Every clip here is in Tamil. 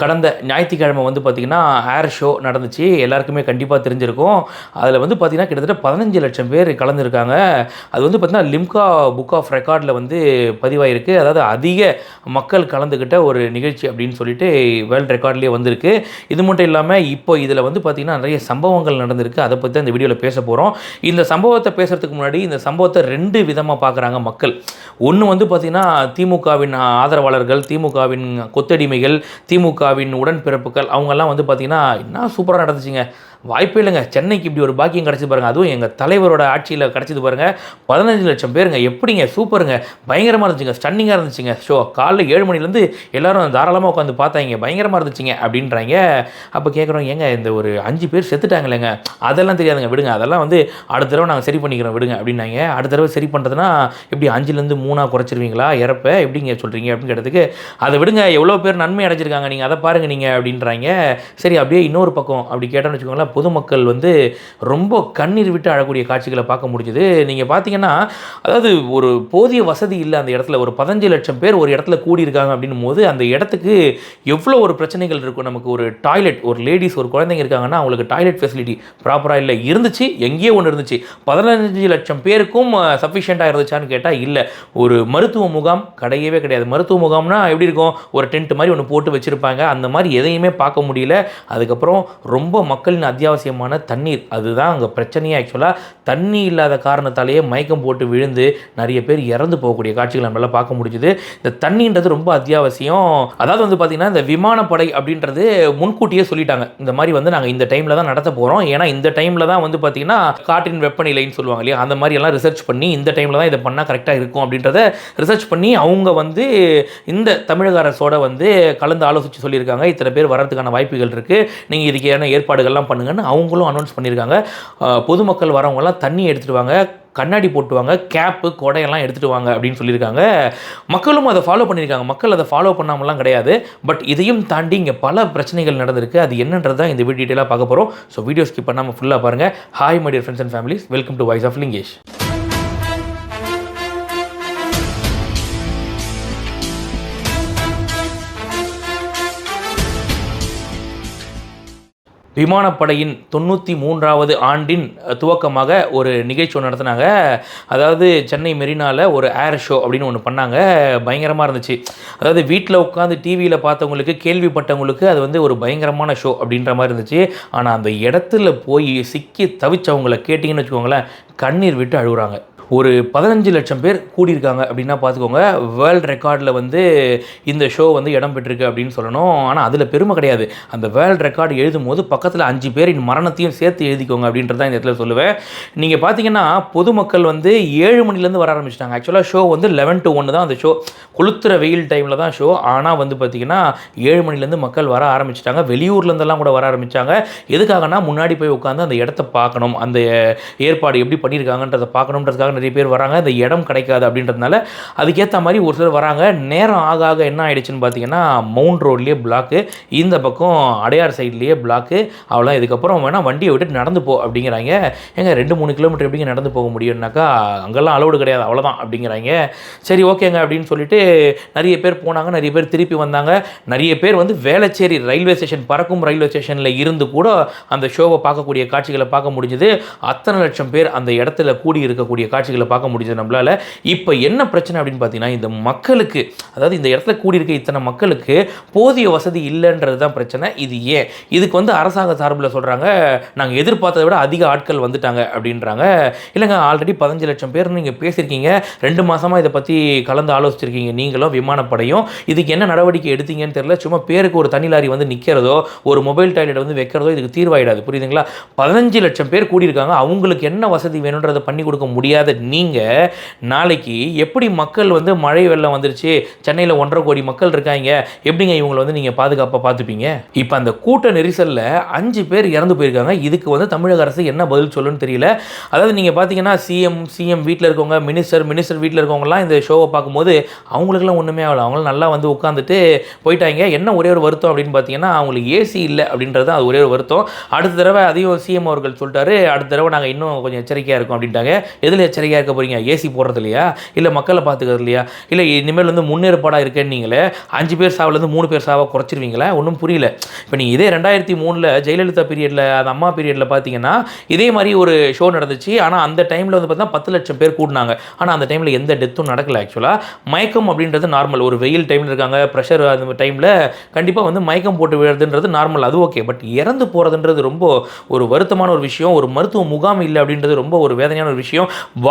கடந்த ஞாயிற்றுக்கிழமை வந்து பார்த்திங்கன்னா ஏர் ஷோ நடந்துச்சு. எல்லாருக்குமே கண்டிப்பாக தெரிஞ்சிருக்கும். அதில் வந்து பார்த்திங்கன்னா கிட்டத்தட்ட பதினஞ்சு லட்சம் பேர் கலந்துருக்காங்க. அது வந்து பார்த்திங்கன்னா லிம்கா புக் ஆஃப் ரெக்கார்டில் வந்து பதிவாயிருக்கு. அதாவது அதிக மக்கள் கலந்துக்கிட்ட ஒரு நிகழ்ச்சி அப்படின்னு சொல்லிட்டு வேர்ல்டு ரெக்கார்ட்லேயே வந்திருக்கு. இது மட்டும் இல்லாமல் இப்போ இதில் வந்து பார்த்திங்கன்னா நிறைய சம்பவங்கள் நடந்திருக்கு. அதை பற்றி அந்த வீடியோவில் பேச போகிறோம் இந்த சம்பவத்தை பேசுகிறதுக்கு முன்னாடி இந்த சம்பவத்தை ரெண்டு விதமாக பார்க்குறாங்க மக்கள். ஒன்று வந்து பார்த்திங்கன்னா திமுகவின் ஆதரவாளர்கள் திமுகவின் கொத்தடிமைகள் திமுக திமுகவின் உடன்பிறப்புகள் அவங்கெல்லாம் வந்து பார்த்திங்கன்னா என்ன சூப்பராக நடந்துச்சுங்க. வாய்ப்பே இல்லைங்க. சென்னைக்கு இப்படி ஒரு பாக்கியம் கிடச்சி பாருங்கள் அதுவும் எங்கள் தலைவரோட ஆட்சியில் கிடச்சிது பாருங்கள் பதினஞ்சு லட்சம் பேருங்க. எப்படிங்க? சூப்பருங்க. பயங்கரமாக இருந்துச்சுங்க. ஸ்டன்னிங்காக இருந்துச்சுங்க. ஷோ காலைல ஏழு மணிலேருந்து எல்லாரும் தாராளமாக உட்காந்து பார்த்தாங்க. பயங்கரமாக இருந்துச்சுங்க அப்படின்றாங்க. அப்போ கேட்குறோம் ஏங்க இந்த ஒரு அஞ்சு பேர் செத்துட்டாங்களேங்க. அதெல்லாம் தெரியாதுங்க. விடுங்க. அதெல்லாம் வந்து அடுத்த தடவை நாங்கள் சரி பண்ணிக்கிறோம். விடுங்க. அப்படின்னாங்க. அடுத்த தடவை சரி பண்ணுறதுனா எப்படி அஞ்சுலேருந்து மூணாக குறைச்சிருவீங்களா? இறப்ப எப்படிங்க சொல்கிறீங்க அப்படின்னு கேட்டதுக்கு அதை விடுங்க. எவ்வளோ பேர் நன்மை அடைஞ்சிருக்காங்க. நீங்கள் அதை பாருங்கள் நீங்கள் அப்படின்றாங்க. சரி அப்படியே இன்னொரு பக்கம் அப்படி கேட்டோம்னு வச்சுக்கோங்களேன். பொதுமக்கள் வந்து ரொம்ப கண்ணீர் விட்டு அழக்கூடிய காட்சிகளை பார்க்க முடிஞ்சுது. நீங்கள் பார்த்தீங்கன்னா அதாவது ஒரு போதிய வசதி இல்லை அந்த இடத்துல. ஒரு பதினஞ்சு லட்சம் பேர் ஒரு இடத்துல கூடியிருக்காங்க அப்படின்னும் போது அந்த இடத்துக்கு எவ்வளோ ஒரு பிரச்சனைகள் இருக்கும்? நமக்கு ஒரு டாய்லெட் ஒரு லேடிஸ் ஒரு குழந்தைங்க இருக்காங்கன்னா அவங்களுக்கு டாய்லெட் ஃபெசிலிட்டி ப்ராப்பராக இல்லை. இருந்துச்சு எங்கேயோ ஒன்று இருந்துச்சு. பதினஞ்சு லட்சம் பேருக்கும் சஃபிஷியண்ட்டாக இருந்துச்சான்னு கேட்டால் இல்லை. ஒரு மருத்துவ முகாம் கிடையவே கிடையாது. மருத்துவ முகாம்னா எப்படி இருக்கும்? ஒரு டென்ட் மாதிரி ஒன்று போட்டு வச்சுருப்பாங்க. அந்த மாதிரி எதையுமே பார்க்க முடியல. அதுக்கப்புறம் ரொம்ப மக்களின் அத்தியாவசியமான தண்ணீர். அதுதான் அங்கே பிரச்சனையே ஆக்சுவலாக தண்ணி இல்லாத காரணத்தாலேயே மயக்கம் போட்டு விழுந்து நிறைய பேர் இறந்து போகக்கூடிய காட்சிகள் நம்மளால் பார்க்க முடிஞ்சுது. இந்த தண்ணின்றது ரொம்ப அத்தியாவசியம். அதாவது வந்து பார்த்திங்கன்னா இந்த விமானப்படை அப்படின்றது முன்கூட்டியே சொல்லிட்டாங்க. இந்த மாதிரி வந்து நாங்கள் இந்த டைமில் தான் நடத்த போகிறோம் ஏன்னா இந்த டைமில் தான் வந்து பார்த்திங்கன்னா காற்றின் வெப்பநிலைன்னு சொல்லுவாங்க இல்லையா? அந்த மாதிரி எல்லாம் ரிசர்ச் பண்ணி இந்த டைமில் தான் இதை பண்ணால் கரெக்டாக இருக்கும் அப்படின்றத ரிசர்ச் பண்ணி அவங்க வந்து இந்த தமிழக அரசோட வந்து கலந்து ஆலோசித்து சொல்லியிருக்காங்க. இத்தனை பேர் வர்றதுக்கான வாய்ப்புகள் இருக்குது நீங்கள் இதுக்கான ஏற்பாடுகள்லாம் பண்ணுங்கன்னு அவங்களும் அனௌன்ஸ் பண்ணியிருக்காங்க. பொதுமக்கள் வரவங்கலாம் தண்ணி எடுத்துகிட்டு வாங்க கண்ணாடி போட்டுவாங்க கேப்பு கொடையெல்லாம் எடுத்துகிட்டு வாங்க அப்படின்னு சொல்லியிருக்காங்க. மக்களும் அதை ஃபாலோ பண்ணியிருக்காங்க. மக்கள் அதை ஃபாலோ பண்ணாமலாம் கிடையாது. பட் இதையும் தாண்டி இங்கே பல பிரச்சனைகள் நடந்திருக்கு. அது என்னன்றது தான் இந்த வீடியோ டீட்டெயிலாக பார்க்க போகிறோம் ஸோ வீடியோ ஸ்கிப் பண்ணாமல் ஃபுல்லாக பாருங்கள் hi my dear friends and families welcome to voice of Lingesh விமானப்படையின் தொண்ணூற்றி மூன்றாவது ஆண்டின் துவக்கமாக ஒரு நிகழ்ச்சி ஒன்று நடத்தினாங்க. அதாவது சென்னை மெரினாவில் ஒரு ஏர் ஷோ அப்படின்னு ஒன்று பண்ணாங்க. பயங்கரமாக இருந்துச்சு. அதாவது வீட்டில் உட்காந்து டிவியில் பார்த்தவங்களுக்கு கேள்விப்பட்டவங்களுக்கு அது வந்து ஒரு பயங்கரமான ஷோ அப்படின்ற மாதிரி இருந்துச்சு. ஆனால் அந்த இடத்துல போய் சிக்கி தவிச்சவங்களை கேட்டிங்கன்னு வச்சுக்கோங்களேன் கண்ணீர் விட்டு அழுகுறாங்க. ஒரு பதினஞ்சு லட்சம் பேர் கூடியிருக்காங்க அப்படின்னா பார்த்துக்கோங்க. வேர்ல்டு ரெக்கார்டில் வந்து இந்த ஷோ வந்து இடம் பெற்றிருக்கு அப்படின்னு சொல்லணும். ஆனால் அதில் பெருமை கிடையாது. அந்த வேர்ல்டு ரெக்கார்டு எழுதும் போது பக்கத்தில் அஞ்சு பேரின் மரணத்தையும் சேர்த்து எழுதிக்கோங்க அப்படின்றத இந்த இடத்துல சொல்லுவேன். நீங்கள் பார்த்தீங்கன்னா பொதுமக்கள் வந்து ஏழு மணிலேருந்து வர ஆரம்பிச்சிட்டாங்க. ஆக்சுவலாக ஷோ வந்து லெவன் டு ஒன்று தான் அந்த ஷோ கொளுத்துற வெயில் டைமில் தான் ஷோ ஆனால் வந்து பார்த்திங்கன்னா ஏழு மணிலேருந்து மக்கள் வர ஆரம்பிச்சிட்டாங்க. வெளியூர்லேருந்தெல்லாம் கூட வர ஆரம்பித்தாங்க எதுக்காகனா முன்னாடி போய் உட்காந்து அந்த இடத்த பார்க்கணும். அந்த ஏற்பாடு எப்படி பண்ணியிருக்காங்கன்றதை பார்க்கணுன்றதுக்காக நிறைய பேர் வராங்க. அந்த இடம் கிடைக்காது அப்படின்றதுனால அதுக்கேற்ற மாதிரி ஒரு சிலர் வராங்க. நேரம் ஆக ஆக என்ன ஆகிடுச்சின்னு பார்த்தீங்கன்னா மவுண்ட் ரோட்லேயே பிளாக்கு இந்த பக்கம் அடையார் சைட்லேயே பிளாக்கு அவ்வளோ இதுக்கப்புறம் வேணால் வண்டியை விட்டு நடந்து போ அப்படிங்கிறாங்க. ஏங்க ரெண்டு மூணு கிலோமீட்டர் எப்படிங்க நடந்து போக முடியும்னாக்கா அங்கெல்லாம் அலௌடு கிடையாது. அவ்வளோதான் அப்படிங்கிறாங்க. சரி ஓகேங்க அப்படின்னு சொல்லிட்டு நிறைய பேர் போனாங்க. நிறைய பேர் திருப்பி வந்தாங்க. நிறைய பேர் வந்து வேளச்சேரி ரயில்வே ஸ்டேஷன் பறக்கும் ரயில்வே ஸ்டேஷனில் இருந்து கூட அந்த ஷோவை பார்க்கக்கூடிய காட்சிகளை பார்க்க முடிஞ்சது. அத்தனை லட்சம் பேர் அந்த இடத்துல கூடி இருக்கக்கூடிய காட்சிகளை பார்க்க முடிஞ்சது நம்மளால் இப்போ என்ன பிரச்சனை அப்படின்னு பார்த்தீங்கன்னா இந்த மக்களுக்கு அதாவது இந்த இடத்துல கூடியிருக்க இத்தனை மக்களுக்கு போதிய வசதி இல்லைன்றது தான் பிரச்சனை. இது ஏன்? இதுக்கு வந்து அரசாங்க சார்பில் சொல்கிறாங்க நாங்கள் எதிர்பார்த்ததை விட அதிக ஆட்கள் வந்துட்டாங்க அப்படின்றாங்க. இல்லைங்க ஆல்ரெடி பதினஞ்சு லட்சம் பேர் நீங்கள் பேசியிருக்கீங்க ரெண்டு மாதமாக இதை பற்றி கலந்து ஆலோசிச்சிருக்கீங்க நீங்களும் விமானப்படையும். இதுக்கு என்ன நடவடிக்கை எடுத்தீங்கன்னு தெரியல சும்மா பேருக்கு ஒரு தனி லாரி வந்து நிற்கிறதோ ஒரு மொபைல் டாய்லெட் வந்து வைக்கிறதோ இதுக்கு தீர்வாயிடாது. புரியுதுங்களா? பதினஞ்சு லட்சம் பேர் கூடியிருக்காங்க அவங்களுக்கு என்ன வசதி வேணுன்றதை பண்ணி கொடுக்க முடியாத நீங்கள் நாளைக்கு எப்படி மக்கள் வந்து மழை வெள்ளம் வந்துருச்சு? சென்னையில் ஒன்றரை கோடி மக்கள் இருக்காங்க. எப்படிங்க இவங்களை வந்து நீங்கள் பாதுகாப்பாக பார்த்துப்பீங்க? இப்போ அந்த கூட்ட நெரிசலில் அஞ்சு பேர் இறந்து போயிருக்காங்க. இதுக்கு வந்து தமிழக அரசு என்ன பதில் சொல்லுன்னு தெரியல. அதாவது நீங்கள் பார்த்தீங்கன்னா சிஎம் சிஎம் வீட்டில் இருக்கவங்க மினிஸ்டர் மினிஸ்டர் வீட்டில் இருக்கவங்கலாம் இந்த ஷோவை பார்க்கும்போது அவங்களுக்குலாம் ஒன்றுமே ஆகலை. அவங்களும் நல்லா வந்து உட்காந்துட்டு போயிட்டாங்க. என்ன ஒரே ஒரு வருத்தம் அப்படின்னு பார்த்தீங்கன்னா அவங்களுக்கு ஏசி இல்லை அப்படின்றது அது ஒரே ஒரு வருத்தம். அடுத்த தடவை அதையும் சிஎம் அவர்கள் சொல்லிட்டாரு. அடுத்த தடவை நாங்கள் இன்னும் கொஞ்சம் எச்சரிக்கையாக இருக்கோம் அப்படின்ட்டாங்க. எதில் எச்சரிக்கை? செய்ய இருக்க போகிறீங்க ஏசி போடுறது இல்லையா? இல்லை மக்களை பார்த்துக்கிறது இல்லையா? இல்லை இனிமேல் வந்து முன்னேற்பாடாக இருக்கேன்னு நீங்களே அஞ்சு பேர் சாவிலேருந்து மூணு பேர் சாவாக குறைச்சிருவீங்களா? ஒன்றும் புரியல. இப்போ நீங்கள் இதே ரெண்டாயிரத்தி மூணில் ஜெயலலிதா பீரியடில் அந்த அம்மா பீரியடில் பார்த்தீங்கன்னா இதே மாதிரி ஒரு ஷோ நடந்துச்சு. ஆனால் அந்த டைமில் வந்து பார்த்தீங்கன்னா பத்து லட்சம் பேர் கூடினாங்க. ஆனால் அந்த டைமில் எந்த டெத்தும் நடக்கலை ஆக்சுவலாக மயக்கம் அப்படின்றது நார்மல் ஒரு வெயில் டைமில் இருக்காங்க ப்ரெஷர் அந்த டைமில் கண்டிப்பாக வந்து மயக்கம் போட்டு விழுறதுன்றது நார்மல் அது ஓகே பட் இறந்து போகிறதுன்றது ரொம்ப ஒரு வருத்தமான ஒரு விஷயம். ஒரு மருத்துவ முகாம் இல்லை அப்படின்றது ரொம்ப ஒரு வேதனையான ஒரு விஷயம்.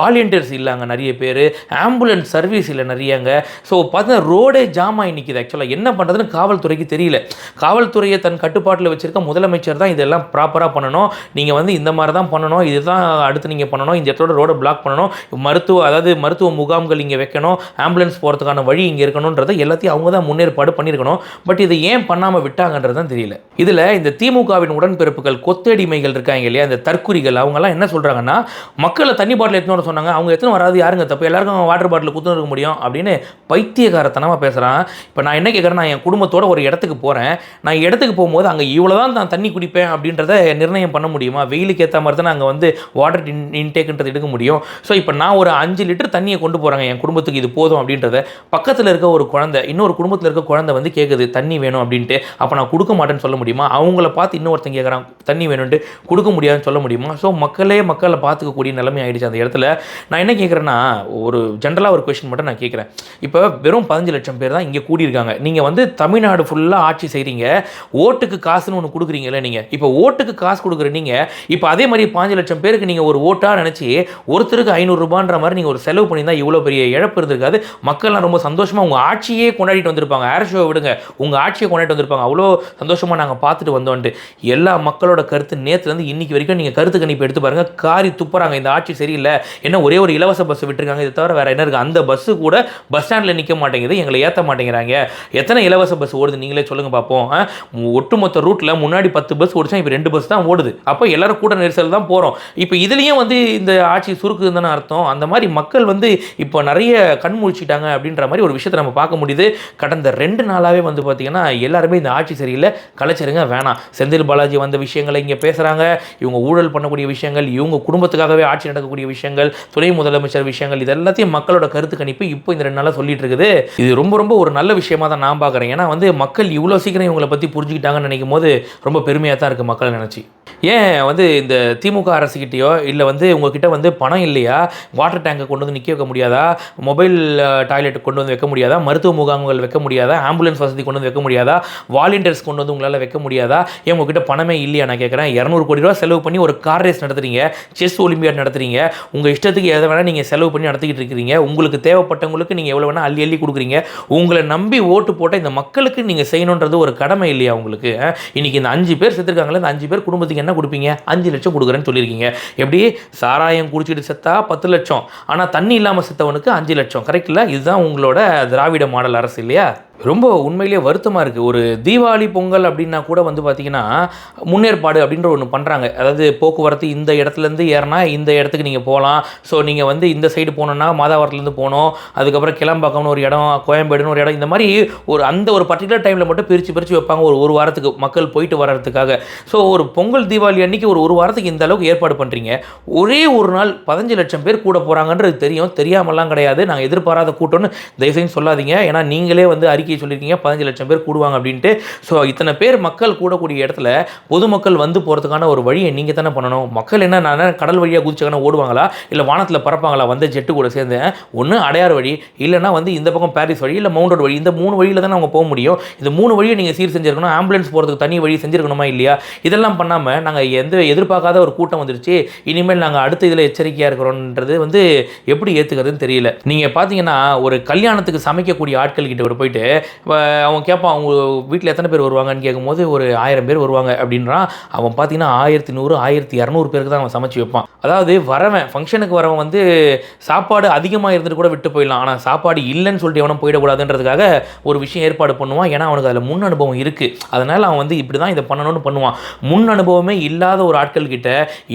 வாலண்டியர்ஸ் இல்லைங்க நிறைய பேர் ஆம்புலன்ஸ் சர்வீஸ் இல்லை நிறையங்க. ஸோ பார்த்தீங்கன்னா ரோடே ஜாம் ஆகி நிற்கிது ஆக்சுவலாக என்ன பண்ணுறதுன்னு காவல்துறைக்கு தெரியல. காவல்துறையை தன் கட்டுப்பாட்டில் வச்சுருக்க முதலமைச்சர் தான் இதெல்லாம் ப்ராப்பராக பண்ணணும். நீங்கள் வந்து இந்த மாதிரி தான் பண்ணணும். இதுதான் அடுத்து நீங்கள் பண்ணணும். இந்த இடத்தோட ரோடை பிளாக் பண்ணணும். மருத்துவ அதாவது மருத்துவ முகாம்கள் இங்கே வைக்கணும். ஆம்புலன்ஸ் போகிறதுக்கான வழி இங்கே இருக்கணுன்றதை எல்லாத்தையும் அவங்க தான் முன்னேற்பாடு பண்ணியிருக்கணும். பட் இதை ஏன் பண்ணாமல் விட்டாங்கன்றது தான் தெரியல. இதில் இந்த திமுகவின் உடன்பிறப்புகள் கொத்தடிமைகள் இருக்காங்க இல்லையா? இந்த தற்குறிகள் அவங்கெல்லாம் என்ன சொல்கிறாங்கன்னா மக்களை தண்ணி பாட்டில் எத்தனை சொன்னாங்க அவங்க எத்தனை வராது யாருங்க தப்பு? எல்லாருக்கும் வாட்டர் பாட்டில் குத்து இருக்க முடியும்? அப்படின்னு பைத்தியகாரத்தனமாக பேசுகிறான் இப்போ நான் என்ன கேட்குறேன் நான் என் குடும்பத்தோட ஒரு இடத்துக்கு போகிறேன் நான் இடத்துக்கு போகும்போது அங்கே இவ்வளோ தான் நான் தண்ணி குடிப்பேன் அப்படின்றத நிர்ணயம் பண்ண முடியுமா? வெயிலுக்கு ஏற்ற மாதிரி தான் நாங்கள் வந்து வாட்டர் இன் இன்டேக்குன்றது எடுக்க முடியும். ஸோ இப்போ நான் ஒரு அஞ்சு லிட்டர் தண்ணியை கொண்டு போகிறாங்க என் குடும்பத்துக்கு இது போதும் அப்படின்றத. பக்கத்தில் இருக்க ஒரு குழந்தை இன்னொரு குடும்பத்தில் இருக்க குழந்தை வந்து கேட்குது தண்ணி வேணும் அப்படின்ட்டு. அப்போ நான் கொடுக்க மாட்டேன்னு சொல்ல முடியுமா? அவங்கள பார்த்து இன்னொருத்தன் கேட்குறான் தண்ணி வேணும்ட்டு கொடுக்க முடியாதுன்னு சொல்ல முடியுமா? ஸோ மக்களே மக்களை பார்த்துக்கக்கூடிய நிலைமை ஆயிடுச்சு அந்த இடத்துல. நான் என்ன கேட்குறேன்னா ஒரு ஜென்ரலாக ஒரு கொஷின் மட்டும் நான் கேட்குறேன் இப்போ வெறும் பதினஞ்சு லட்சம் பேர் தான் இங்கே கூடியிருக்காங்க. நீங்கள் வந்து தமிழ்நாடு ஃபுல்லாக ஆட்சி செய்கிறீங்க ஓட்டுக்கு காசுன்னு ஒன்று கொடுக்குறீங்களே நீங்கள் இப்போ ஓட்டுக்கு காசு கொடுக்குற நீங்கள் இப்போ அதே மாதிரி பாஞ்சு லட்சம் பேருக்கு நீங்கள் ஒரு ஓட்டாக நினச்சி ஒருத்தருக்கு ஐநூறுரூபான்ற மாதிரி நீங்கள் ஒரு செலவு பண்ணியிருந்தால் இவ்வளோ பெரிய இழப்பு இருந்திருக்காது. மக்கள்லாம் ரொம்ப சந்தோஷமாக உங்கள் ஆட்சியே கொண்டாடிட்டு வந்திருப்பாங்க. ஏர் ஷோ விடுங்க. உங்கள் ஆட்சியை கொண்டாடிட்டு வந்திருப்பாங்க. அவ்வளோ சந்தோஷமாக நாங்கள் பார்த்துட்டு வந்தோன்ட்டு. எல்லா மக்களோட கருத்து நேற்றுலேருந்து இன்னைக்கு வரைக்கும் நீங்கள் கருத்து கணிப்பு எடுத்து பாருங்கள் காரி துப்புறாங்க. இந்த ஆட்சி சரியில்லை. என்ன ஒரே ஒரு இலவச பஸ் விட்டுருக்காங்க. இது தவிர வேறு என்ன இருக்குது அந்த பஸ்ஸு கூட பஸ் ஸ்டாண்டில் நிற்க மாட்டேங்குது. எங்களை ஏற்ற மாட்டேங்கிறாங்க. எத்தனை இலவச பஸ் ஓடுது? நீங்களே சொல்லுங்கள் பார்ப்போம் ஒட்டுமொத்த ரூட்டில் முன்னாடி பத்து பஸ் ஓடிச்சா இப்போ ரெண்டு பஸ் தான் ஓடுது. அப்போ எல்லோரும் கூட நெரிசல் தான் போகிறோம் இப்போ இதுலேயும் வந்து இந்த ஆட்சி சுருக்குதுன்னு தானே அர்த்தம். அந்த மாதிரி மக்கள் வந்து இப்போ நிறைய கண் முழிச்சிட்டாங்க அப்படின்ற மாதிரி ஒரு விஷயத்தை நம்ம பார்க்க முடியுது. கடந்த ரெண்டு நாளாகவே வந்து பார்த்திங்கன்னா எல்லாருமே இந்த ஆட்சி சரியில்லை. கலைச்சருங்க வேணாம். செந்தில் பாலாஜி வந்த விஷயங்களை இங்கே பேசுகிறாங்க இவங்க ஊழல் பண்ணக்கூடிய விஷயங்கள் இவங்க குடும்பத்துக்காகவே ஆட்சி நடக்கக்கூடிய விஷயங்கள் துணை முதலமைச்சர் விஷயங்கள் இது எல்லாத்தையும் மக்களோட கருத்து கணிப்பு இப்போ இந்த ரெண்டு நாளாக சொல்லிட்டு இருக்குது இது ரொம்ப ரொம்ப ஒரு நல்ல விஷயமா தான் நான் பார்க்குறேன் ஏன்னா வந்து மக்கள் இவ்வளோ சீக்கிரம் இவங்களை பற்றி புரிஞ்சுக்கிட்டாங்கன்னு நினைக்கும் போது ரொம்ப பெருமையாக தான் இருக்குது மக்களை நினச்சி. ஏன் வந்து இந்த திமுக அரசுக்கிட்டேயோ இல்லை வந்து உங்ககிட்ட வந்து பணம் இல்லையா? வாட்டர் டேங்கை கொண்டு வந்து நிற்க வைக்க முடியாதா? மொபைல் டாய்லெட் கொண்டு வந்து வைக்க முடியாதா? மருத்துவ முகாம்கள் வைக்க முடியாதா? ஆம்புலன்ஸ் வசதி கொண்டு வந்து வைக்க முடியாதா? வாலண்டியர்ஸ் கொண்டு வந்து உங்களால் வைக்க முடியாதா? ஏன் உங்ககிட்ட பணமே இல்லையா நான் கேட்குறேன் இரநூறு கோடி ரூபா செலவு பண்ணி ஒரு கார் ரேஸ் நடத்துறீங்க. செஸ் ஒலிம்பியாட் நடத்துறீங்க. உங்கள் இஷ்டத்துக்கு எதை வேணால் நீங்கள் செலவு பண்ணி நடத்திக்கிட்டு இருக்கிறீங்க. உங்களுக்கு தேவைப்பட்டவங்களுக்கு நீங்கள் எவ்வளோ வேணால் அள்ளி அள்ளி கொடுக்குறீங்க. உங்களை நம்பி ஓட்டு போட்டால் இந்த மக்களுக்கு நீங்கள் செய்யணுன்றது ஒரு கடமை இல்லையா உங்களுக்கு? இன்றைக்கி இந்த அஞ்சு பேர் செத்துருக்காங்களே இந்த அஞ்சு பேர் குடும்பத்துக்கு என்ன கொடுப்பீங்க? அஞ்சு லட்சம் கொடுக்குறேன்னு சொல்லியிருக்கீங்க. எப்படி? சாராயம் குடிச்சிட்டு செத்தா பத்து லட்சம். ஆனால் தண்ணி இல்லாமல் செத்தவனுக்கு அஞ்சு லட்சம். கரெக்டில் இதுதான் உங்களோட திராவிட மாடல் அரசு இல்லையா? ரொம்ப உண்மையிலேயே வருத்தமாக இருக்குது ஒரு தீபாவளி பொங்கல் அப்படின்னா கூட வந்து பார்த்திங்கன்னா முன்னேற்பாடு அப்படின்ற ஒன்று பண்ணுறாங்க அதாவது போக்குவரத்து இந்த இடத்துலேருந்து ஏறினா இந்த இடத்துக்கு நீங்கள் போகலாம். ஸோ நீங்கள் வந்து இந்த சைடு போகணுன்னா மாதாவரத்துலேருந்து போகணும். அதுக்கப்புறம் கிளம்பாக்கம்னு ஒரு இடம் கோயம்பேடுன்னு ஒரு இடம் இந்த மாதிரி ஒரு அந்த ஒரு பர்டிகுலர் டைமில் மட்டும் பிரித்து பிரித்து வைப்பாங்க ஒரு ஒரு வாரத்துக்கு மக்கள் போயிட்டு வர்றதுக்காக. ஸோ ஒரு பொங்கல் தீபாவளி அன்றைக்கி ஒரு ஒரு வாரத்துக்கு இந்த அளவுக்கு ஏற்பாடு பண்ணுறீங்க ஒரே ஒரு நாள் பதினஞ்சு லட்சம் பேர் கூட போகிறாங்கன்றது தெரியும். தெரியாமலாம் கிடையாது. நாங்கள் எதிர்பாராத கூட்டம்னு தயவுசெய்து சொல்லாதீங்க. ஏன்னா நீங்களே வந்து அறிக்கை அறிக்கையை சொல்லியிருக்கீங்க பதினஞ்சு லட்சம் பேர் கூடுவாங்க அப்படின்ட்டு. ஸோ இத்தனை பேர் மக்கள் கூடக்கூடிய இடத்துல பொதுமக்கள் வந்து போகிறதுக்கான ஒரு வழியை நீங்கள் தானே பண்ணணும். மக்கள் என்ன நான் கடல் வழியாக குதிச்சாங்கன்னா ஓடுவாங்களா? இல்லை வானத்தில் பறப்பாங்களா? வந்து ஜெட்டு கூட சேர்ந்து ஒன்று அடையார் வழி இல்லைன்னா வந்து இந்த பக்கம் பாரிஸ் வழி இல்லை மவுண்ட் ரோட் வழி. இந்த மூணு வழியில் தானே அவங்க போக முடியும். இந்த மூணு வழியை நீங்கள் சீர் செஞ்சிருக்கணும். ஆம்புலன்ஸ் போகிறதுக்கு தனி வழி செஞ்சிருக்கணுமா இல்லையா? இதெல்லாம் பண்ணாமல் நாங்கள் எந்த எதிர்பார்க்காத ஒரு கூட்டம் வந்துருச்சு. இனிமேல் நாங்கள் அடுத்த இதில் எச்சரிக்கையாக இருக்கிறோன்றது வந்து எப்படி ஏற்றுக்கிறதுன்னு தெரியல. நீங்கள் பார்த்தீங்கன்னா ஒரு கல்யாணத்துக்கு சமைக்கக்கூடிய ஆட்கள் கிட்ட ஒரு போயிட்டு அவன் கேட்பான் அவங்க வீட்டில் எத்தனை பேர் வருவாங்கன்னு கேட்கும்போது ஒரு ஆயிரம் பேர் வருவாங்க. அப்படின்றான். அவன் பார்த்தீங்கன்னா ஆயிரத்தி நூறு ஆயிரத்தி இரநூறு பேருக்கு தான் அவன் சமைச்சு வைப்பான். அதாவது வரவன் ஃபங்க்ஷனுக்கு வரவன் வந்து சாப்பாடு அதிகமாக இருந்துட்டு கூட விட்டு போயிடலாம். ஆனால் சாப்பாடு இல்லைன்னு சொல்லிட்டு எவனும் போயிடக்கூடாதுன்றதுக்காக ஒரு விஷயம் ஏற்பாடு பண்ணுவான். ஏன்னா அவனுக்கு அதில் முன் அனுபவம் இருக்குது அதனால் அவன் வந்து இப்படி தான் இதை பண்ணணும்னு பண்ணுவான். முன் அனுபவமே இல்லாத ஒரு ஆட்கள் கிட்ட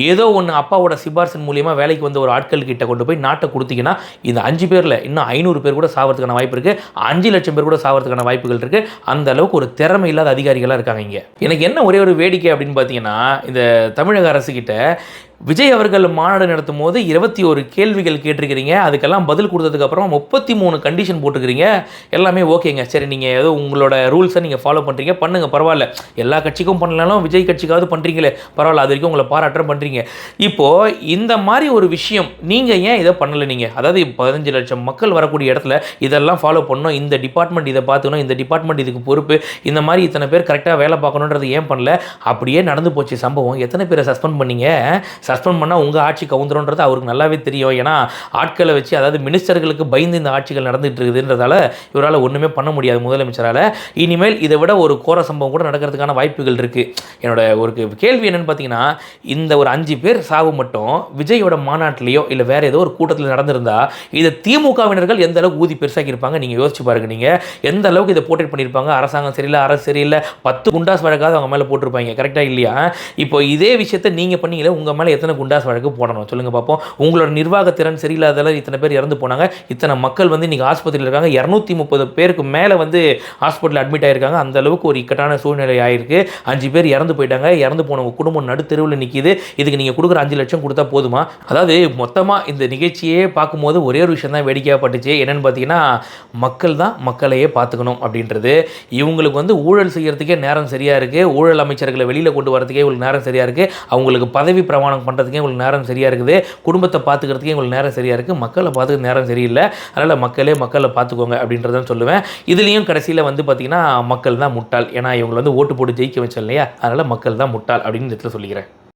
ஏதோ ஒன்று அப்பாவோட சிபார்சன் மூலியமாக வேலைக்கு வந்த ஒரு ஆட்கள் கிட்ட கொண்டு போய் நாட்டை கொடுத்தீங்கன்னா இந்த அஞ்சு பேரில் இன்னும் ஐநூறு பேர் கூட சாவறதுக்கான வாய்ப்பு இருக்குது அஞ்சு லட்சம் பேர் கூட ஆகிறதுக்கான வாய்ப்புகள் இருக்குது அந்த அளவுக்கு ஒரு திறமை இல்லாத அதிகாரிகளாக இருக்காங்க இங்கே. எனக்கு என்ன ஒரே ஒரு வேடிக்கை அப்படின்னு பார்த்தீங்கன்னா இந்த தமிழக அரசு கிட்ட விஜய் அவர்கள் மாநாடு நடத்தும் போது இருபத்தி ஒரு கேள்விகள் கேட்டிருக்கிறீங்க. அதுக்கெல்லாம் பதில் கொடுத்ததுக்கப்புறம் முப்பத்தி மூணு கண்டிஷன் போட்டுக்கிறீங்க எல்லாமே ஓகேங்க. சரி நீங்கள் ஏதோ உங்களோட ரூல்ஸை நீங்கள் ஃபாலோ பண்ணுறீங்க பண்ணுங்க பரவாயில்ல. எல்லா கட்சிக்கும் பண்ணலனாலும் விஜய் கட்சிக்காவது பண்ணுறீங்களே பரவாயில்ல அது வரைக்கும் உங்களை பாராட்டம் பண்ணுறீங்க இப்போது இந்த மாதிரி ஒரு விஷயம் நீங்கள் ஏன் இதை பண்ணலை நீங்கள் அதாவது பதினஞ்சு லட்சம் மக்கள் வரக்கூடிய இடத்துல இதெல்லாம் ஃபாலோ பண்ணணும். இந்த டிபார்ட்மெண்ட் இதை பார்த்துக்கணும். இந்த டிபார்ட்மெண்ட் இதுக்கு பொறுப்பு. இந்த மாதிரி இத்தனை பேர் கரெக்டாக வேலை பார்க்கணுன்றது ஏன் பண்ணல? அப்படியே நடந்து போச்சு சம்பவம். எத்தனை பேரை சஸ்பெண்ட் பண்ணீங்க? சஸ்பெண்ட் பண்ணால் உங்கள் ஆட்சி கவுந்துரும்ன்றது அவருக்கு நல்லாவே தெரியும். ஏன்னா ஆட்களை வச்சு அதாவது மினிஸ்டர்களுக்கு பயந்து இந்த ஆட்சிகள் நடந்துகிட்டு இருக்குதுன்றதால இவரால் ஒன்றுமே பண்ண முடியாது முதலமைச்சரால். இனிமேல் இதை விட ஒரு கோர சம்பவம் கூட நடக்கிறதுக்கான வாய்ப்புகள் இருக்குது என்னோட ஒரு கேள்வி என்னென்னு பார்த்தீங்கன்னா இந்த ஒரு அஞ்சு பேர் சாவு மட்டும் விஜயோட மாநாட்டிலேயோ இல்லை வேறு ஏதோ ஒரு கூட்டத்தில் நடந்திருந்தால் இதை திமுகவினர்கள் எந்த அளவுக்கு ஊதி பெருசாக்கியிருப்பாங்க? நீங்கள் யோசிச்சு பாருங்கள் நீங்கள் எந்த அளவுக்கு இதை போர்ட்ரேட் பண்ணியிருப்பாங்க? அரசாங்கம் சரியில்லை அரசு சரியில்லை. பத்து குண்டாஸ் வழக்காவது அவங்க மேலே போட்டிருப்பாங்க. கரெக்டாக இல்லையா? இப்போ இதே விஷயத்தை நீங்கள் பண்ணீங்களே உங்கள் மேலே எத்தனை குண்டாஸ் வழக்கு போடணும்? சொல்லுங்கள் பார்ப்போம் உங்களோட நிர்வாகத்திறன் சரியில்லாதால இத்தனை பேர் இறந்து போனாங்க. இத்தனை மக்கள் வந்து இன்றைக்கி ஆஸ்பத்திரியில் இருக்காங்க. இரநூத்தி முப்பது பேருக்கு மேலே வந்து ஹாஸ்பிட்டலில் அட்மிட் ஆகிருக்காங்க அந்த அளவுக்கு ஒரு இக்கட்டான சூழ்நிலை ஆயிருக்கு. அஞ்சு பேர் இறந்து போயிட்டாங்க. இறந்து போனவங்க குடும்பம் நடுத்தெருவில் நிற்கிது இதுக்கு நீங்கள் கொடுக்குற அஞ்சு லட்சம் கொடுத்தா போதுமா? அதாவது மொத்தமாக இந்த நிகழ்ச்சியே பார்க்கும்போது ஒரே ஒரு விஷயம் தான் வேடிக்கையாக பட்டுச்சு என்னென்னு பார்த்தீங்கன்னா மக்கள் தான் மக்களையே பார்த்துக்கணும் அப்படின்றது. இவங்களுக்கு வந்து ஊழல் செய்கிறதுக்கே நேரம் சரியாக இருக்குது ஊழல் அமைச்சர்களை வெளியில் கொண்டு வரதுக்கே இவங்களுக்கு நேரம் சரியாக இருக்குது அவங்களுக்கு பதவி பிரமாணம் பண்ணுறதுக்கே உங்களுக்கு நேரம் சரியாக இருக்குது. குடும்பத்தை பார்த்துக்கிறதுக்கே உங்களுக்கு நேரம் சரியாக இருக்குது மக்களை பார்த்துக்க நேரம் சரியில்லை. அதனால் மக்களே மக்களை பார்த்துக்கோங்க அப்படின்றதான் சொல்லுவேன். இதுலேயும் கடைசியில் வந்து பார்த்திங்கன்னா மக்கள் தான் முட்டாள். ஏன்னா இவங்களை வந்து ஓட்டு போட்டு ஜெயிக்க வச்சோம் இல்லையா? அதனால் மக்கள் தான் முட்டாள் அப்படின்னு இடத்துல சொல்லிக்கிறேன்.